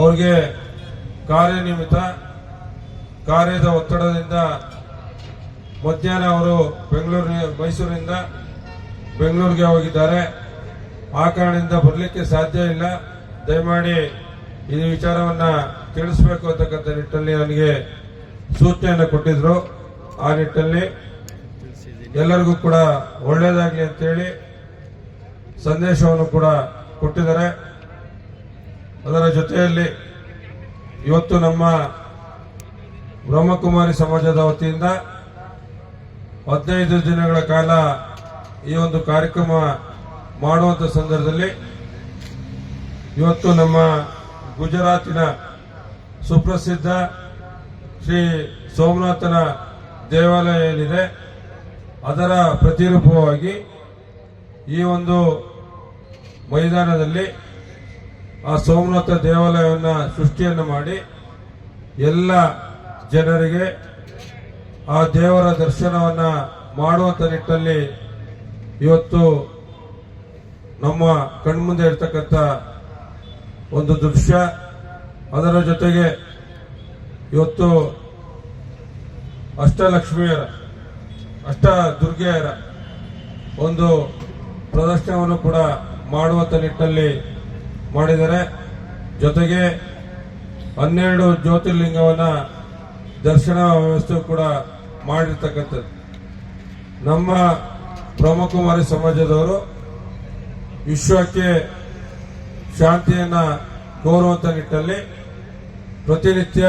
ಅವ್ರಿಗೆ ಕಾರ್ಯನಿಮಿತ್ತ ಕಾರ್ಯದ ಒತ್ತಡದಿಂದ ಮಧ್ಯಾಹ್ನ ಅವರು ಬೆಂಗಳೂರಿನ ಮೈಸೂರಿನಿಂದ ಬೆಂಗಳೂರಿಗೆ ಹೋಗಿದ್ದಾರೆ. ಆ ಕಾರಣದಿಂದ ಬರಲಿಕ್ಕೆ ಸಾಧ್ಯ ಇಲ್ಲ. ದಯಮಾಡಿ ಈ ವಿಚಾರವನ್ನು ತಿಳಿಸಬೇಕು ಅಂತಕ್ಕಂಥ ನಿಟ್ಟಿನಲ್ಲಿ ನನಗೆ ಸೂಚನೆಯನ್ನು ಕೊಟ್ಟಿದ್ರು. ಆ ನಿಟ್ಟಿನಲ್ಲಿ ಎಲ್ಲರಿಗೂ ಕೂಡ ಒಳ್ಳೆಯದಾಗಲಿ ಅಂತೇಳಿ ಸಂದೇಶವನ್ನು ಕೂಡ ಕೊಟ್ಟಿದ್ದಾರೆ. ಅದರ ಜೊತೆಯಲ್ಲಿ ಇವತ್ತು ನಮ್ಮ ಬ್ರಹ್ಮಕುಮಾರಿ ಸಮಾಜದ ವತಿಯಿಂದ ಹದಿನೈದು ದಿನಗಳ ಕಾಲ ಈ ಒಂದು ಕಾರ್ಯಕ್ರಮ ಮಾಡುವಂಥ ಸಂದರ್ಭದಲ್ಲಿ ಇವತ್ತು ನಮ್ಮ ಗುಜರಾತಿನ ಸುಪ್ರಸಿದ್ಧ ಶ್ರೀ ಸೋಮನಾಥನ ದೇವಾಲಯ ಏನಿದೆ ಅದರ ಪ್ರತಿರೂಪವಾಗಿ ಈ ಒಂದು ಮೈದಾನದಲ್ಲಿ ಆ ಸೋಮನಾಥ ದೇವಾಲಯವನ್ನು ಸೃಷ್ಟಿಯನ್ನು ಮಾಡಿ ಎಲ್ಲ ಜನರಿಗೆ ಆ ದೇವರ ದರ್ಶನವನ್ನ ಮಾಡುವಂತ ನಿಟ್ಟಲ್ಲಿ ಇವತ್ತು ನಮ್ಮ ಕಣ್ಮುಂದೆ ಇರ್ತಕ್ಕಂಥ ಒಂದು ದೃಶ್ಯ. ಅದರ ಜೊತೆಗೆ ಇವತ್ತು ಅಷ್ಟಲಕ್ಷ್ಮಿಯರ ಅಷ್ಟ ದುರ್ಗೆಯರ ಒಂದು ಪ್ರದರ್ಶನವನ್ನು ಕೂಡ ಮಾಡುವಂತ ನಿಟ್ಟಿನಲ್ಲಿ ಮಾಡಿದ್ದಾರೆ ಜೊತೆಗೆ ಹನ್ನೆರಡು ಜ್ಯೋತಿರ್ಲಿಂಗವನ್ನು ದರ್ಶನ ವ್ಯವಸ್ಥೆ ಕೂಡ ಮಾಡಿರ್ತಕ್ಕಂಥದ್ದು. ನಮ್ಮ ಬ್ರಹ್ಮಕುಮಾರಿ ಸಮಾಜದವರು ವಿಶ್ವಕ್ಕೆ ಶಾಂತಿಯನ್ನು ಕೋರುವಂಥ ನಿಟ್ಟಲ್ಲಿ ಪ್ರತಿನಿತ್ಯ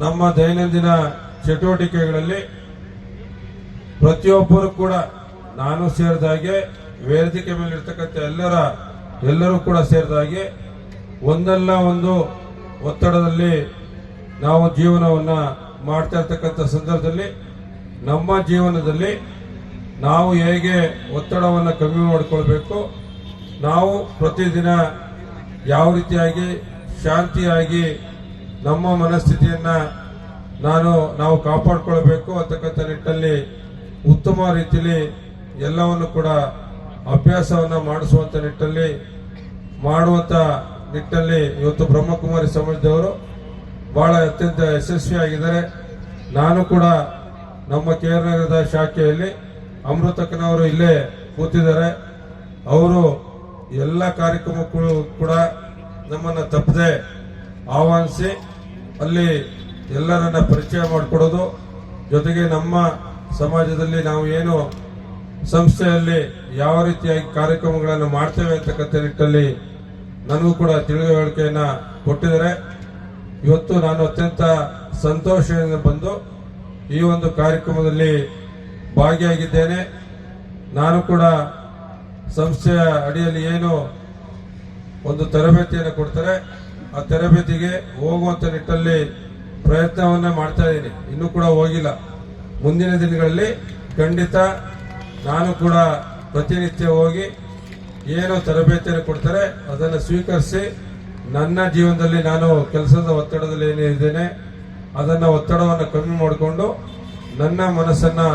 ನಮ್ಮ ದೈನಂದಿನ ಚಟುವಟಿಕೆಗಳಲ್ಲಿ ಪ್ರತಿಯೊಬ್ಬರು ಕೂಡ ನಾನು ಸೇರಿದ ಹಾಗೆ ವೇದಿಕೆ ಮೇಲೆ ಇರ್ತಕ್ಕಂಥ ಎಲ್ಲರ ಎಲ್ಲರೂ ಕೂಡ ಸೇರಿದ ಹಾಗೆ ಒಂದಲ್ಲ ಒಂದು ಒತ್ತಡದಲ್ಲಿ ನಾವು ಜೀವನವನ್ನು ಮಾಡ್ತಾ ಇರ್ತಕ್ಕಂಥ ಸಂದರ್ಭದಲ್ಲಿ ನಮ್ಮ ಜೀವನದಲ್ಲಿ ನಾವು ಹೇಗೆ ಒತ್ತಡವನ್ನು ಕಮ್ಮಿ ಮಾಡಿಕೊಳ್ಬೇಕು, ನಾವು ಪ್ರತಿದಿನ ಯಾವ ರೀತಿಯಾಗಿ ಶಾಂತಿಯಾಗಿ ನಮ್ಮ ಮನಸ್ಥಿತಿಯನ್ನು ನಾನು ನಾವು ಕಾಪಾಡಿಕೊಳ್ಬೇಕು ಅಂತಕ್ಕಂಥ ನಿಟ್ಟಲ್ಲಿ ಉತ್ತಮ ರೀತಿಯಲ್ಲಿ ಎಲ್ಲವನ್ನು ಕೂಡ ಅಭ್ಯಾಸವನ್ನು ಮಾಡಿಸುವಂಥ ನಿಟ್ಟಲ್ಲಿ ಮಾಡುವಂತ ನಿಟ್ಟಲ್ಲಿ ಇವತ್ತು ಬ್ರಹ್ಮಕುಮಾರಿ ಸಮಾಜದವರು ಬಹಳ ಅತ್ಯಂತ ಯಶಸ್ವಿಯಾಗಿದ್ದಾರೆ. ನಾನು ಕೂಡ ನಮ್ಮ ಕೆ ನಗರದ ಶಾಖೆಯಲ್ಲಿ ಅಮೃತಕ್ಕನವರು ಇಲ್ಲೇ ಕೂತಿದ್ದಾರೆ. ಅವರು ಎಲ್ಲ ಕಾರ್ಯಕ್ರಮಕ್ಕೂ ಕೂಡ ನಮ್ಮನ್ನು ತಪ್ಪದೆ ಆಹ್ವಾನಿಸಿ ಅಲ್ಲಿ ಎಲ್ಲರನ್ನ ಪರಿಚಯ ಮಾಡಿಕೊಡೋದು. ಜೊತೆಗೆ ನಮ್ಮ ಸಮಾಜದಲ್ಲಿ ನಾವು ಏನು ಸಂಸ್ಥೆಯಲ್ಲಿ ಯಾವ ರೀತಿಯಾಗಿ ಕಾರ್ಯಕ್ರಮಗಳನ್ನು ಮಾಡ್ತೇವೆ ಅಂತಕ್ಕಂಥ ನಿಟ್ಟಲ್ಲಿ ನನಗೂ ಕೂಡ ತಿಳುವಳಿಕೆಯನ್ನ ಕೊಟ್ಟಿದ್ದಾರೆ. ಇವತ್ತು ನಾನು ಅತ್ಯಂತ ಸಂತೋಷದಿಂದ ಬಂದು ಈ ಒಂದು ಕಾರ್ಯಕ್ರಮದಲ್ಲಿ ಭಾಗಿಯಾಗಿದ್ದೇನೆ. ನಾನು ಕೂಡ ಸಂಸ್ಥೆಯ ಅಡಿಯಲ್ಲಿ ಏನು ಒಂದು ತರಬೇತಿಯನ್ನು ಕೊಡ್ತಾರೆ. ಆ ತರಬೇತಿಗೆ ಹೋಗುವಂಥ ನಿಟ್ಟಲ್ಲಿ ಪ್ರಯತ್ನವನ್ನ ಮಾಡ್ತಾ ಇದ್ದೀನಿ. ಇನ್ನೂ ಕೂಡ ಹೋಗಿಲ್ಲ. ಮುಂದಿನ ದಿನಗಳಲ್ಲಿ ಖಂಡಿತ ನಾನು ಕೂಡ ಪ್ರತಿನಿತ್ಯ ಹೋಗಿ ಏನು ತರಬೇತಿಯನ್ನು ಕೊಡ್ತಾರೆ, ಅದನ್ನು ಸ್ವೀಕರಿಸಿ ನನ್ನ ಜೀವನದಲ್ಲಿ ನಾನು ಕೆಲಸದ ಒತ್ತಡದಲ್ಲಿ ಏನಿದ್ದೇನೆ ಅದನ್ನು ಒತ್ತಡವನ್ನು ಕಮ್ಮಿ ಮಾಡಿಕೊಂಡು ನನ್ನ ಮನಸ್ಸನ್ನು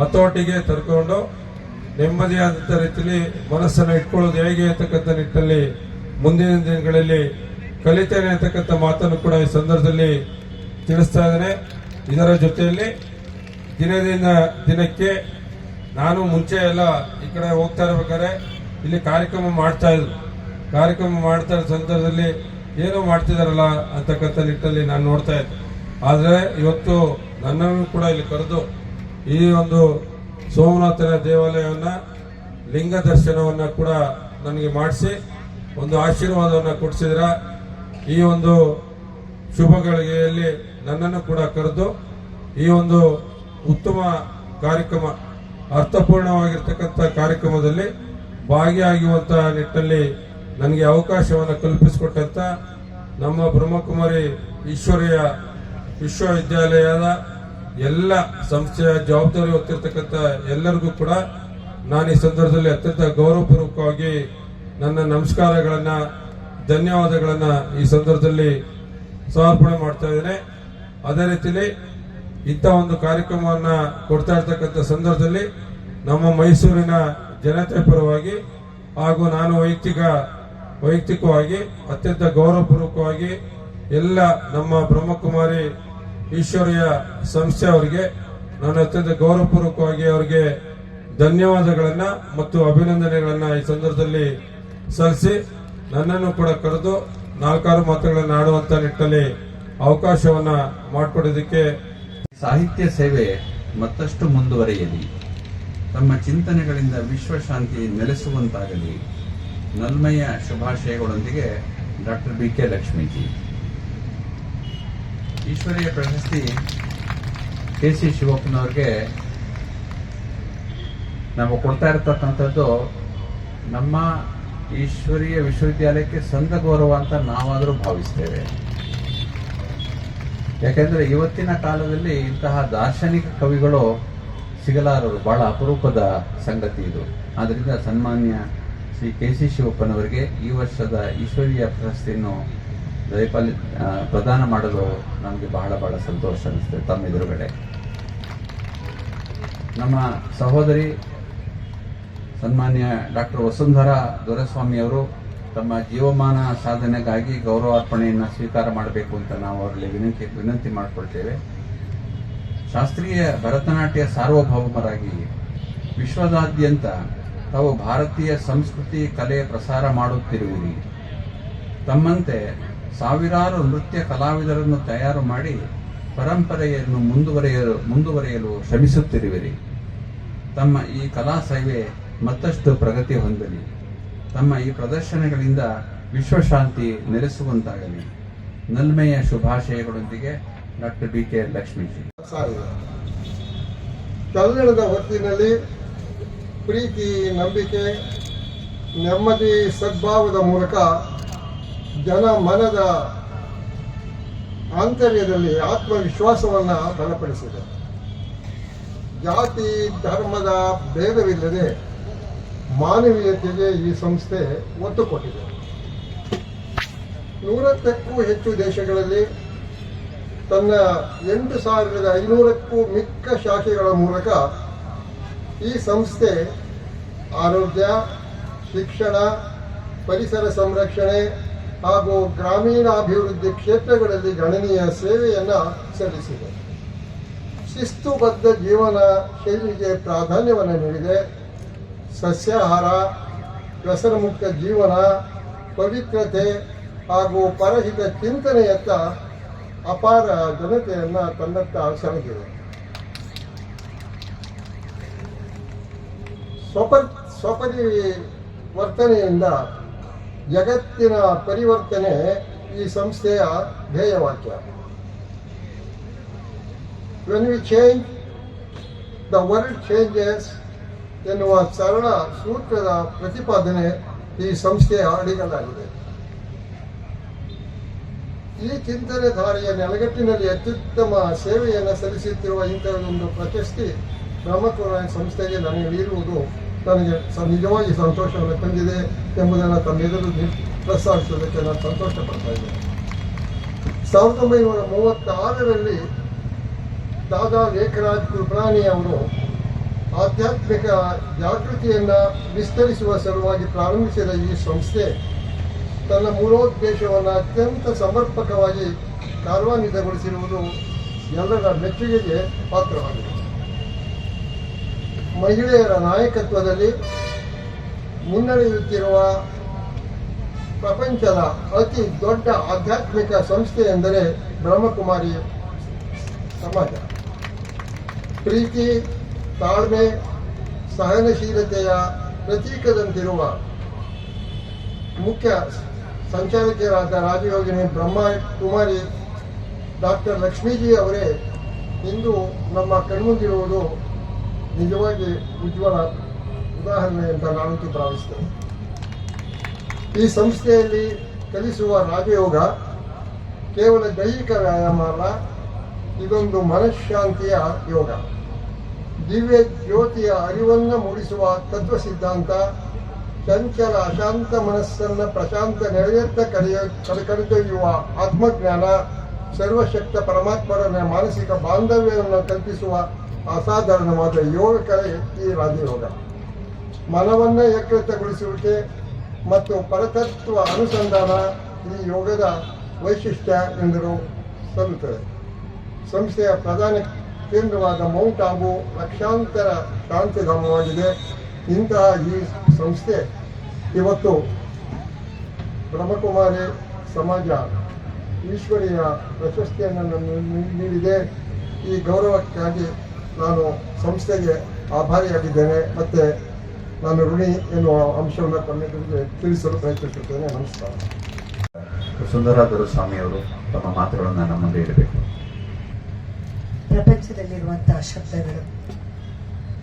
ಹತೋಟಿಗೆ ತರ್ಕೊಂಡು ನೆಮ್ಮದಿಯಾದಂಥ ರೀತಿಯಲ್ಲಿ ಮನಸ್ಸನ್ನು ಇಟ್ಕೊಳ್ಳೋದು ಹೇಗೆ ಅಂತಕ್ಕಂಥ ನಿಟ್ಟಿನಲ್ಲಿ ಮುಂದಿನ ದಿನಗಳಲ್ಲಿ ಕಲಿತೇನೆ ಅಂತಕ್ಕಂಥ ಮಾತನ್ನು ಕೂಡ ಈ ಸಂದರ್ಭದಲ್ಲಿ ತಿಳಿಸ್ತಾ ಇದ್ದೇನೆ. ಇದರ ಜೊತೆಯಲ್ಲಿ ದಿನದಿಂದ ದಿನಕ್ಕೆ ನಾನು ಮುಂಚೆ ಎಲ್ಲ ಈ ಕಡೆ ಹೋಗ್ತಾ ಇರ್ಬೇಕಾದ್ರೆ ಇಲ್ಲಿ ಕಾರ್ಯಕ್ರಮ ಮಾಡ್ತಾ ಇದ್ರು. ಕಾರ್ಯಕ್ರಮ ಮಾಡ್ತಾ ಇರೋ ಸಂದರ್ಭದಲ್ಲಿ ಏನೋ ಮಾಡ್ತಿದಾರಲ್ಲ ಅಂತಕ್ಕಂಥ ನಿಟ್ಟಲ್ಲಿ ನಾನು ನೋಡ್ತಾ ಇದ್ದೆ. ಆದರೆ ಇವತ್ತು ನನ್ನನ್ನು ಕೂಡ ಇಲ್ಲಿ ಕರೆದು ಈ ಒಂದು ಸೋಮನಾಥನ ದೇವಾಲಯವನ್ನು ಲಿಂಗ ದರ್ಶನವನ್ನು ಕೂಡ ನನಗೆ ಮಾಡಿಸಿ ಒಂದು ಆಶೀರ್ವಾದವನ್ನು ಕೊಡಿಸಿದ್ರ. ಈ ಒಂದು ಶುಭ ಗಳಿಗೆಯಲ್ಲಿ ನನ್ನನ್ನು ಕೂಡ ಕರೆದು ಈ ಒಂದು ಉತ್ತಮ ಕಾರ್ಯಕ್ರಮ ಅರ್ಥಪೂರ್ಣವಾಗಿರ್ತಕ್ಕಂಥ ಕಾರ್ಯಕ್ರಮದಲ್ಲಿ ಭಾಗಿಯಾಗುವಂತಹ ನಿಟ್ಟಿನಲ್ಲಿ ನನಗೆ ಅವಕಾಶವನ್ನು ಕಲ್ಪಿಸಿಕೊಟ್ಟಂತ ನಮ್ಮ ಬ್ರಹ್ಮಕುಮಾರಿ ಈಶ್ವರಿಯ ವಿಶ್ವವಿದ್ಯಾಲಯದ ಎಲ್ಲ ಸಂಸ್ಥೆಯ ಜವಾಬ್ದಾರಿ ಹೊತ್ತಿರ್ತಕ್ಕಂಥ ಎಲ್ಲರಿಗೂ ಕೂಡ ನಾನು ಈ ಸಂದರ್ಭದಲ್ಲಿ ಅತ್ಯಂತ ಗೌರವಪೂರ್ವಕವಾಗಿ ನನ್ನ ನಮಸ್ಕಾರಗಳನ್ನು, ಧನ್ಯವಾದಗಳನ್ನು ಈ ಸಂದರ್ಭದಲ್ಲಿ ಸಮರ್ಪಣೆ ಮಾಡ್ತಾ ಇದ್ದೇನೆ. ಅದೇ ರೀತಿಯಲ್ಲಿ ಇಂಥ ಒಂದು ಕಾರ್ಯಕ್ರಮವನ್ನ ಕೊಡ್ತಾ ಇರ್ತಕ್ಕಂಥ ಸಂದರ್ಭದಲ್ಲಿ ನಮ್ಮ ಮೈಸೂರಿನ ಜನತೆ ಪರವಾಗಿ ಹಾಗೂ ನಾನು ವೈಯಕ್ತಿಕ, ವೈಯಕ್ತಿಕವಾಗಿ, ಅತ್ಯಂತ ಗೌರವಪೂರ್ವಕವಾಗಿ ಎಲ್ಲ ನಮ್ಮ ಬ್ರಹ್ಮಕುಮಾರಿ ಈಶ್ವರಿಯ ಸಂಸ್ಥೆ ಅವರಿಗೆ, ನಾನು ಅತ್ಯಂತ ಗೌರವಪೂರ್ವಕವಾಗಿ ಅವರಿಗೆ ಧನ್ಯವಾದಗಳನ್ನು ಮತ್ತು ಅಭಿನಂದನೆಗಳನ್ನು ಈ ಸಂದರ್ಭದಲ್ಲಿ ಸಲ್ಲಿಸಿ, ನನ್ನನ್ನು ಕೂಡ ಕರೆದು ನಾಲ್ಕಾರು ಮಾತುಗಳನ್ನು ಆಡುವಂತ ನಿಟ್ಟಲ್ಲಿ ಅವಕಾಶವನ್ನ ಮಾಡಿಕೊಡೋದಕ್ಕೆ ಸಾಹಿತ್ಯ ಸೇವೆ ಮತ್ತಷ್ಟು ಮುಂದುವರೆಯಲಿ. ತಮ್ಮ ಚಿಂತನೆಗಳಿಂದ ವಿಶ್ವಶಾಂತಿ ನೆಲೆಸುವಂತಾಗಲಿ. ನಲ್ಮೆಯ ಶುಭಾಶಯಗಳೊಂದಿಗೆ ಡಾಕ್ಟರ್ ಬಿ ಕೆ ಲಕ್ಷ್ಮೀಜಿ. ಈಶ್ವರೀಯ ಪ್ರಶಸ್ತಿ ಕೆ ಸಿ ಶಿವಪ್ಪನವ್ರಿಗೆ ನಾವು ಕೊಡ್ತಾ ಇರತಕ್ಕಂಥದ್ದು ನಮ್ಮ ಈಶ್ವರೀಯ ವಿಶ್ವವಿದ್ಯಾಲಯಕ್ಕೆ ಸಂಘ ಗೌರವ ಅಂತ ನಾವಾದರೂ ಭಾವಿಸ್ತೇವೆ. ಯಾಕೆಂದ್ರೆ ಇವತ್ತಿನ ಕಾಲದಲ್ಲಿ ಇಂತಹ ದಾರ್ಶನಿಕ ಕವಿಗಳು ಸಿಗಲಾರರು, ಬಹಳ ಅಪರೂಪದ ಸಂಗತಿ ಇದು. ಆದ್ದರಿಂದ ಸನ್ಮಾನ್ಯ ಶ್ರೀ ಕೆ ಸಿ ಶಿವಪ್ಪನವರಿಗೆ ಈ ವರ್ಷದ ಈಶ್ವರೀಯ ಪ್ರಶಸ್ತಿಯನ್ನು ದಯಪಾಲಿ ಪ್ರದಾನ ಮಾಡಲು ನಮಗೆ ಬಹಳ ಬಹಳ ಸಂತೋಷ ಅನಿಸ್ತದೆ ತಮ್ಮ ಎದುರುಗಡೆ. ನಮ್ಮ ಸಹೋದರಿ ಸನ್ಮಾನ್ಯ ಡಾಕ್ಟರ್ ವಸುಂಧರಾ ದೊರೆಸ್ವಾಮಿ ಅವರು ತಮ್ಮ ಜೀವಮಾನ ಸಾಧನೆಗಾಗಿ ಗೌರವಾರ್ಪಣೆಯನ್ನು ಸ್ವೀಕಾರ ಮಾಡಬೇಕು ಅಂತ ನಾವು ಅವರಲ್ಲಿ ವಿನಂತಿ ವಿನಂತಿ ಮಾಡಿಕೊಳ್ತೇವೆ. ಶಾಸ್ತ್ರೀಯ ಭರತನಾಟ್ಯ ಸಾರ್ವಭೌಮರಾಗಿ ವಿಶ್ವದಾದ್ಯಂತ ತಾವು ಭಾರತೀಯ ಸಂಸ್ಕೃತಿ ಕಲೆ ಪ್ರಸಾರ ಮಾಡುತ್ತಿರುವಿರಿ. ತಮ್ಮಂತೆ ಸಾವಿರಾರು ನೃತ್ಯ ಕಲಾವಿದರನ್ನು ತಯಾರು ಮಾಡಿ ಪರಂಪರೆಯನ್ನು ಮುಂದುವರೆಯಲು ಮುಂದುವರೆಯಲು ಶ್ರಮಿಸುತ್ತಿರುವಿರಿ. ತಮ್ಮ ಈ ಕಲಾ ಸೇವೆ ಮತ್ತಷ್ಟು ಪ್ರಗತಿ ಹೊಂದಲಿ. ತಮ್ಮ ಈ ಪ್ರದರ್ಶನಗಳಿಂದ ವಿಶ್ವಶಾಂತಿ ನೆಲೆಸುವಂತಾಗಲಿ. ನಲ್ಮೆಯ ಶುಭಾಶಯಗಳೊಂದಿಗೆ ಡಾಕ್ಟರ್ ಬಿ ಕೆ ಲಕ್ಷ್ಮೀಜಿ ಕನ್ನಡದ ಹೊತ್ತಿನಲ್ಲಿ ಪ್ರೀತಿ, ನಂಬಿಕೆ, ನೆಮ್ಮದಿ, ಸದ್ಭಾವದ ಮೂಲಕ ಜನ ಮನದ ಆಂತರ್ಯದಲ್ಲಿ ಆತ್ಮವಿಶ್ವಾಸವನ್ನು ಬಲಪಡಿಸಿದೆ. ಜಾತಿ, ಧರ್ಮದ ಭೇದವಿಲ್ಲದೆ ಮಾನವೀಯತೆಗೆ ಈ ಸಂಸ್ಥೆ ಒತ್ತು ಕೊಟ್ಟಿದೆ. ನೂರಕ್ಕೂ ಹೆಚ್ಚು ದೇಶಗಳಲ್ಲಿ ತನ್ನ ಎಂಟು ಸಾವಿರದ ಐನೂರಕ್ಕೂ ಮಿಕ್ಕ ಶಾಖೆಗಳ ಮೂಲಕ ಈ ಸಂಸ್ಥೆ ಆರೋಗ್ಯ, ಶಿಕ್ಷಣ, ಪರಿಸರ ಸಂರಕ್ಷಣೆ ಹಾಗೂ ಗ್ರಾಮೀಣಾಭಿವೃದ್ಧಿ ಕ್ಷೇತ್ರಗಳಲ್ಲಿ ಗಣನೀಯ ಸೇವೆಯನ್ನು ಸಲ್ಲಿಸಿದೆ. ಶಿಸ್ತುಬದ್ಧ ಜೀವನ ಶೈಲಿಗೆ ಪ್ರಾಧಾನ್ಯವನ್ನು ನೀಡಿದೆ. ಸಸ್ಯಾಹಾರ, ವ್ಯಸನಮುಕ್ತ ಜೀವನ, ಪವಿತ್ರತೆ ಹಾಗೂ ಪರಹಿತ ಚಿಂತನೆಯತ್ತ ಅಪಾರ ಜನತೆಯನ್ನ ತನ್ನತ್ತ ಸೆಳೆದಿದೆ ಸ್ವಪರ್ ವರ್ತನೆಯಿಂದ ಜಗತ್ತಿನ ಪರಿವರ್ತನೆ ಈ ಸಂಸ್ಥೆಯ ಧ್ಯೇಯವಾಕ್ಯ. When we change the world changes ಎನ್ನುವ ಸರಳ ಸೂತ್ರದ ಪ್ರತಿಪಾದನೆ ಈ ಸಂಸ್ಥೆಯ ಅಡಿಗಲಾಗಿದೆ ಈ ಚಿಂತನೆ ಧಾರೆಯ ನೆಲಗಟ್ಟಿನಲ್ಲಿ ಅತ್ಯುತ್ತಮ ಸೇವೆಯನ್ನು ಸಲ್ಲಿಸುತ್ತಿರುವ ಇಂಥದ್ದೊಂದು ಪ್ರಶಸ್ತಿ ಬ್ರಹ್ಮಕುಮಾರಿ ಸಂಸ್ಥೆಗೆ ನನಗೆ ನೀಡುವುದು ನನಗೆ ನಿಜವಾಗಿ ಸಂತೋಷವನ್ನು ತಂದಿದೆ ಎಂಬುದನ್ನು ತಮ್ಮೆದುರು ಪ್ರಸ್ತಾವಿಸುವುದಕ್ಕೆ ನಾನು ಸಂತೋಷ ಪಡ್ತಾ ಇದ್ದೇನೆ. ಸಾವಿರದ ಒಂಬೈನೂರ ಮೂವತ್ತಾರರಲ್ಲಿ ದಾದಾ ಲೇಖರಾಜ್ ಕೃಪಲಾನಿ ಅವರು ಆಧ್ಯಾತ್ಮಿಕ ಜಾಗೃತಿಯನ್ನು ವಿಸ್ತರಿಸುವ ಸಲುವಾಗಿ ಪ್ರಾರಂಭಿಸಿದ ಈ ಸಂಸ್ಥೆ ತನ್ನ ಮೂಲೋದ್ದೇಶವನ್ನು ಅತ್ಯಂತ ಸಮರ್ಪಕವಾಗಿ ಕಾರ್ಯಾನ್ವಿತಗೊಳಿಸಿರುವುದು ಎಲ್ಲರ ಮೆಚ್ಚುಗೆಗೆ ಪಾತ್ರವಾಗಿದೆ. ಮಹಿಳೆಯರ ನಾಯಕತ್ವದಲ್ಲಿ ಮುನ್ನಡೆಯುತ್ತಿರುವ ಪ್ರಪಂಚದ ಅತಿ ದೊಡ್ಡ ಆಧ್ಯಾತ್ಮಿಕ ಸಂಸ್ಥೆ ಎಂದರೆ ಬ್ರಹ್ಮಕುಮಾರಿ ಸಮಾಜ. ಪ್ರೀತಿ ತಾಳ್ಮೆ, ಸಹನಶೀಲತೆಯ ಪ್ರತೀಕದಂತಿರುವ ಮುಖ್ಯ ಸಂಚಾಲಕಿಯರಾದ ರಾಜಯೋಗಿನಿ ಬ್ರಹ್ಮ ಕುಮಾರಿ ಡಾಕ್ಟರ್ ಲಕ್ಷ್ಮೀಜಿ ಅವರೇ ಇಂದು ನಮ್ಮ ಕಣ್ಮುಂದಿರುವುದು ನಿಜವಾಗಿ ಉಜ್ವಲ ಉದಾಹರಣೆ ಅಂತ ನಾನಂತೂ ಭಾವಿಸ್ತೇನೆ. ಈ ಸಂಸ್ಥೆಯಲ್ಲಿ ಕಲಿಸುವ ರಾಜಯೋಗ ಕೇವಲ ದೈಹಿಕ ವ್ಯಾಯಾಮ ಅಲ್ಲ, ಇದೊಂದು ಮನಃಶಾಂತಿಯ ಯೋಗ. ದಿವ್ಯ ಜ್ಯೋತಿಯ ಅರಿವನ್ನು ಮೂಡಿಸುವ ತತ್ವ ಸಿದ್ಧಾಂತ ಚಂಚಲ ಅಶಾಂತ ಮನಸ್ಸನ್ನು ಪ್ರಶಾಂತ ನೆಲೆಯತ್ತ ಕರೆಯ ಕರೆ- ಕರೆದೊಯ್ಯುವ ಆತ್ಮಜ್ಞಾನ, ಸರ್ವಶಕ್ತ ಪರಮಾತ್ಮರ ಮಾನಸಿಕ ಬಾಂಧವ್ಯವನ್ನು ಕಲ್ಪಿಸುವ ಅಸಾಧಾರಣವಾದ ಯೋಗ ಕಲೆ ಈ ರಾಜಯೋಗ. ಮನವನ್ನು ಏಕೃತಗೊಳಿಸುವಿಕೆ ಮತ್ತು ಪರತತ್ವ ಅನುಸಂಧಾನ ಈ ಯೋಗದ ವೈಶಿಷ್ಟ್ಯ ಎಂದರು. ಸಲ್ಲುತ್ತದೆ. ಸಂಸ್ಥೆಯ ಪ್ರಧಾನ ಕೇಂದ್ರವಾದ ಮೌಂಟ್ ಆಬು ಲಕ್ಷಾಂತರ ಶಾಂತಿಧಾಮವಾಗಿದೆ ಇಂತಹ ಈ ಸಂಸ್ಥೆ ಇವತ್ತು ಬ್ರಹ್ಮಕುಮಾರಿ ಸಮಾಜ ಈಶ್ವರಿಯ ಪ್ರಶಸ್ತಿಯನ್ನು ನನ್ನ ನೀಡಿದೆ. ಈ ಗೌರವಕ್ಕಾಗಿ ನಾನು ಸಂಸ್ಥೆಗೆ ಆಭಾರಿಯಾಗಿದ್ದೇನೆ. ಮತ್ತು ನಾನು ಋಣಿ ಎನ್ನುವ ಅಂಶವನ್ನು ತಮ್ಮೆದುರಿಗೆ ತಿಳಿಸಲು ಪ್ರಯತ್ನಿಸುತ್ತೇನೆ. ನಮಸ್ಕಾರ. ಸುಂದರ ದೊರೆಸ್ವಾಮಿಯವರು ತಮ್ಮ ಮಾತುಗಳನ್ನು ನಮ್ಮಲ್ಲಿ ಇಡಬೇಕು. ಪ್ರಪಂಚದಲ್ಲಿರುವಂತಹ ಶಬ್ದಗಳು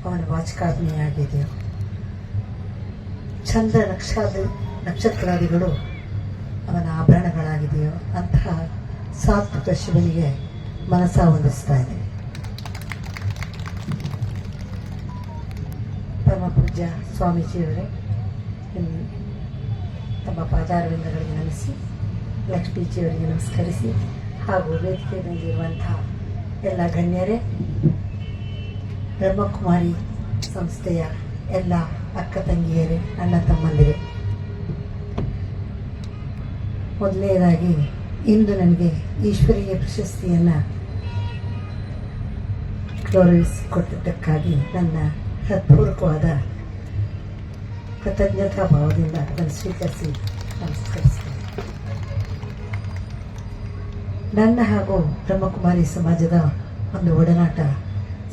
ಅವನ ವಾಚಕಾಗ್ನಿಯಾಗಿದೆಯೋ. ಚಂದ್ರ ನಕ್ಷಾದ ನಕ್ಷತ್ರಾದಿಗಳು ಅವನ ಆಭರಣಗಳಾಗಿದೆಯೋ, ಅಂತಹ ಸಾತ್ವಿಕ ಶಿವನಿಗೆ ಮನಸ್ಸ ಹೊಂದಿಸ್ತಾ ಇದೆ. ಪರಮ ಪೂಜ್ಯ ಸ್ವಾಮೀಜಿಯವರೇ ತಮ್ಮ ಪಾದಾರವಿಂದಗಳಿಗೆ ನಮಿಸಿ, ಲಕ್ಷ್ಮೀಜಿಯವರಿಗೆ ನಮಸ್ಕರಿಸಿ ಹಾಗೂ ವೇದಿಕೆ ಮೇಲಿರುವಂತಹ ಎಲ್ಲ ಗಣ್ಯರೇ ಬ್ರಹ್ಮಕುಮಾರಿ ಸಂಸ್ಥೆಯ ಎಲ್ಲ ಅಕ್ಕ ತಂಗಿಯರೇ, ಅಣ್ಣ ತಮ್ಮಂದಿರೇ. ಮೊದಲನೇದಾಗಿ, ಇಂದು ನನಗೆ ಈಶ್ವರೀಯ ಪ್ರಶಸ್ತಿಯನ್ನು ಗೌರವಿಸಿಕೊಟ್ಟಿದ್ದಕ್ಕಾಗಿ ನನ್ನ ಹೃತ್ಪೂರ್ವಕವಾದ ಕೃತಜ್ಞತಾ ಭಾವದಿಂದ ಅದನ್ನು ಸ್ವೀಕರಿಸಿ ನಮಸ್ಕರಿಸ್ತೇನೆ. ನನ್ನ ಹಾಗೂ ಬ್ರಹ್ಮಕುಮಾರಿ ಸಮಾಜದ ಒಂದು ಒಡನಾಟ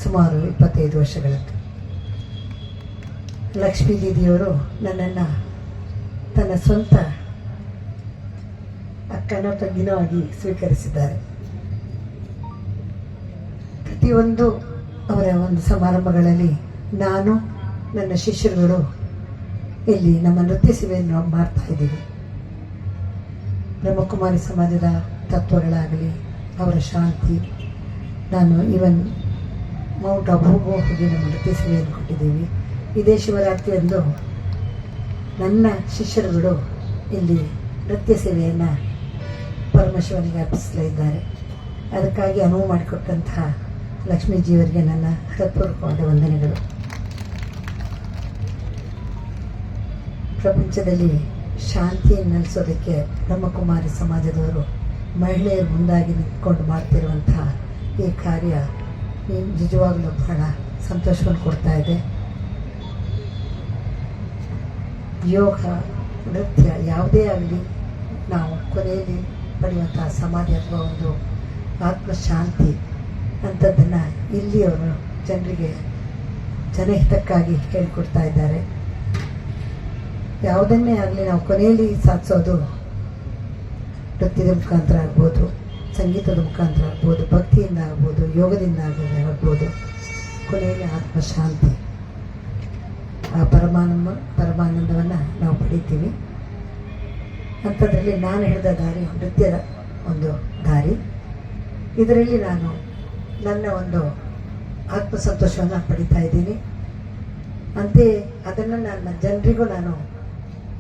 ಸುಮಾರು ಇಪ್ಪತ್ತೈದು ವರ್ಷಗಳದ್ದು ಲಕ್ಷ್ಮೀ ದೀದಿಯವರು ನನ್ನನ್ನು ತನ್ನ ಸ್ವಂತ ಅಕ್ಕನ ತಂಗಿನೋ ಆಗಿ ಸ್ವೀಕರಿಸಿದ್ದಾರೆ. ಪ್ರತಿಯೊಂದು ಅವರ ಒಂದು ಸಮಾರಂಭಗಳಲ್ಲಿ ನಾನು, ನನ್ನ ಶಿಷ್ಯರುಗಳು ಇಲ್ಲಿ ನಮ್ಮ ನೃತ್ಯ ಸೇವೆಯನ್ನು ಮಾಡ್ತಾ ಇದ್ದೀವಿ. ಬ್ರಹ್ಮಕುಮಾರಿ ಸಮಾಜದ ತತ್ವಗಳಾಗಲಿ, ಅವರ ಶಾಂತಿ. ನಾನು ಇವನ್ ಮೌಂಟ್ ಅಬೂಗೂ ಹೋಗಿ ನಮ್ಮ ನೃತ್ಯ ಸೇವೆಯನ್ನು ಕೊಟ್ಟಿದ್ದೀವಿ. ಇದೇ ಶಿವರಾತ್ರಿಯಂದು ನನ್ನ ಶಿಷ್ಯರುಗಳು ಇಲ್ಲಿ ನೃತ್ಯ ಸೇವೆಯನ್ನು ಪರಮಶಿವನಿಗೆ ಅರ್ಪಿಸಲಿದ್ದಾರೆ ಅದಕ್ಕಾಗಿ ಅನುವು ಮಾಡಿಕೊಟ್ಟಂತಹ ಲಕ್ಷ್ಮೀಜಿಯವರಿಗೆ ನನ್ನ ಹೃತ್ಪೂರ್ವಕವಾದ ವಂದನೆಗಳು. ಪ್ರಪಂಚದಲ್ಲಿ ಶಾಂತಿಯನ್ನು ನೆಲೆಸೋದಕ್ಕೆ ಬ್ರಹ್ಮಕುಮಾರಿ ಸಮಾಜದವರು ಮಹಿಳೆಯರು ಮುಂದಾಗಿ ನಿಂತ್ಕೊಂಡು ಮಾಡ್ತಿರುವಂತಹ ಈ ಕಾರ್ಯ ನಿಜವಾಗಲೂ ಬಹಳ ಸಂತೋಷವನ್ನು ಕೊಡ್ತಾ ಇದೆ. ಯೋಗ, ನೃತ್ಯ ಯಾವುದೇ ಆಗಲಿ ನಾವು ಕೊನೆಯಲ್ಲಿ ಪಡೆಯುವಂತಹ ಸಮಾಧಿ ಅಥವಾ ಒಂದು ಆತ್ಮಶಾಂತಿ ಅಂಥದ್ದನ್ನು ಇಲ್ಲಿ ಅವರು ಜನರಿಗೆ ಜನಹಿತಕ್ಕಾಗಿ ಹೇಳಿಕೊಡ್ತಾ ಇದ್ದಾರೆ. ಯಾವುದನ್ನೇ ಆಗಲಿ ನಾವು ಕೊನೆಯಲ್ಲಿ ಸಾಧಿಸೋದು ನೃತ್ಯದ ಮುಖಾಂತರ ಆಗ್ಬೋದು, ಸಂಗೀತದ ಮುಖಾಂತರ ಆಗ್ಬೋದು, ಭಕ್ತಿಯಿಂದ ಆಗ್ಬೋದು, ಯೋಗದಿಂದ ಆಗ್ಬೋದು. ಕೊನೆಯಲ್ಲಿ ಆತ್ಮಶಾಂತಿ ಆ ಪರಮಾನಂದ, ಪರಮಾನಂದವನ್ನು ನಾವು ಪಡಿತೀವಿ. ಅಂಥದ್ರಲ್ಲಿ ನಾನು ಹೇಳಿದ ದಾರಿ, ನೃತ್ಯದ ಒಂದು ದಾರಿ. ಇದರಲ್ಲಿ ನಾನು ನನ್ನ ಒಂದು ಆತ್ಮಸಂತೋಷವನ್ನು ಪಡಿತಾ ಇದ್ದೀನಿ. ಅಂತೆಯೇ ಅದನ್ನು ನನ್ನ ಜನರಿಗೂ ನಾನು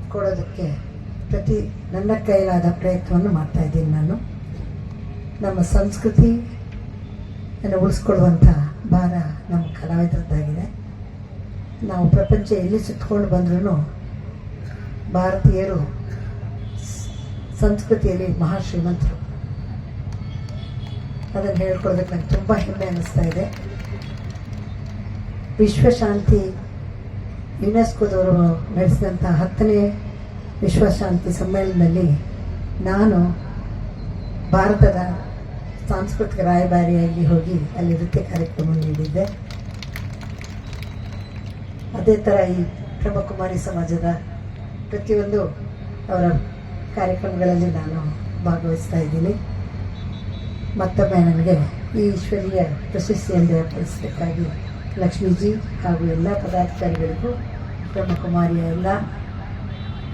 ಕೊಡೋದಕ್ಕೆ ಪ್ರತಿ ನನ್ನ ಕೈಲಾದ ಪ್ರಯತ್ನವನ್ನು ಮಾಡ್ತಾ ಇದ್ದೀನಿ ನಾನು. ನಮ್ಮ ಸಂಸ್ಕೃತಿ ಉಳಿಸ್ಕೊಳ್ಳುವಂಥ ಭಾರ ನಮ್ಮ ಕಲಾವಿದರದ್ದಾಗಿದೆ. ನಾವು ಪ್ರಪಂಚ ಎಲ್ಲಿ ಸುತ್ತಕೊಂಡು ಬಂದ್ರೂ ಭಾರತೀಯರು ಸಂಸ್ಕೃತಿಯಲ್ಲಿ ಮಹಾ ಶ್ರೀಮಂತರು ಅದನ್ನು ಹೇಳ್ಕೊಳ್ಬೇಕು ನನಗೆ ತುಂಬ ಹೆಮ್ಮೆ ಅನ್ನಿಸ್ತಾ ಇದೆ. ವಿಶ್ವಶಾಂತಿ ಯುನೆಸ್ಕೋದವರು ನಡೆಸಿದಂಥ ಹತ್ತನೇ ವಿಶ್ವಶಾಂತಿ ಸಮ್ಮೇಳನದಲ್ಲಿ ನಾನು ಭಾರತದ ಸಾಂಸ್ಕೃತಿಕ ರಾಯಭಾರಿಯಾಗಿ ಹೋಗಿ ಅಲ್ಲಿ ನೃತ್ಯ ಕಾರ್ಯಕ್ರಮ ನೀಡಿದ್ದೆ. ಅದೇ ಥರ ಈ ಬ್ರಹ್ಮಕುಮಾರಿ ಸಮಾಜದ ಪ್ರತಿಯೊಂದು ಅವರ ಕಾರ್ಯಕ್ರಮಗಳಲ್ಲಿ ನಾನು ಭಾಗವಹಿಸ್ತಾ ಇದ್ದೀನಿ. ಮತ್ತೊಮ್ಮೆ ನನಗೆ ಈ ಈಶ್ವರೀಯ ಪ್ರಶಸ್ತಿಯನ್ನು ಏರ್ಪಡಿಸಬೇಕಾಗಿ ಲಕ್ಷ್ಮೀಜಿ ಹಾಗೂ ಎಲ್ಲ ಪದಾಧಿಕಾರಿಗಳಿಗೂ ಬ್ರಹ್ಮಕುಮಾರಿಯ ಎಲ್ಲ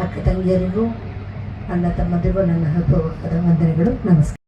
ಅಕ್ಕ ತಂಗಿಯರಿಗೂ ಅಣ್ಣ ತಮ್ಮದಿಗೂ ನನ್ನ ಹಬ್ಬವಾದ ವಂದನೆಗಳು. ನಮಸ್ಕಾರ.